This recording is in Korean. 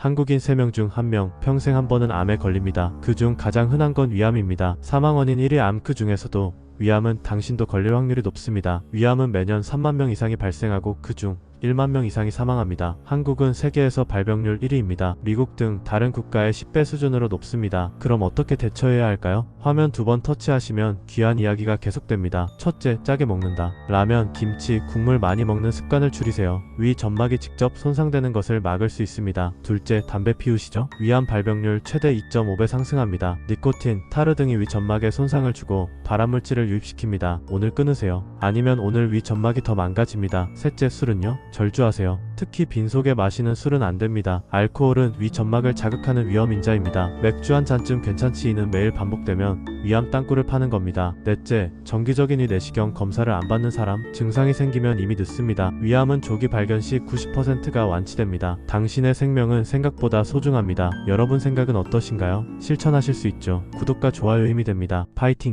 한국인 3명 중 1명 평생 한 번은 암에 걸립니다. 그 중 가장 흔한 건 위암입니다. 사망 원인 1위 암크 중에서도 위암은 당신도 걸릴 확률이 높습니다. 위암은 매년 3만 명 이상이 발생하고 그중 1만 명 이상이 사망합니다. 한국은 세계에서 발병률 1위입니다. 미국 등 다른 국가의 10배 수준으로 높습니다. 그럼 어떻게 대처해야 할까요? 화면 두 번 터치하시면 귀한 이야기가 계속됩니다. 첫째, 짜게 먹는다. 라면, 김치, 국물 많이 먹는 습관을 줄이세요. 위 점막이 직접 손상되는 것을 막을 수 있습니다. 둘째, 담배 피우시죠? 위암 발병률 최대 2.5배 상승합니다. 니코틴, 타르 등이 위 점막에 손상을 주고 발암물질을 유입시킵니다. 오늘 끊으세요. 아니면 오늘 위 점막이 더 망가집니다. 셋째, 술은요? 절주하세요. 특히 빈속에 마시는 술은 안 됩니다. 알코올은 위 점막을 자극하는 위험 인자입니다. 맥주 한 잔쯤 괜찮지는 매일 반복되면 위암 땅굴을 파는 겁니다. 넷째, 정기적인 위 내시경 검사를 안 받는 사람, 증상이 생기면 이미 늦습니다. 위암은 조기 발견 시 90%가 완치됩니다. 당신의 생명은 생각보다 소중합니다. 여러분 생각은 어떠신가요? 실천하실 수 있죠. 구독과 좋아요 힘이 됩니다. 파이팅!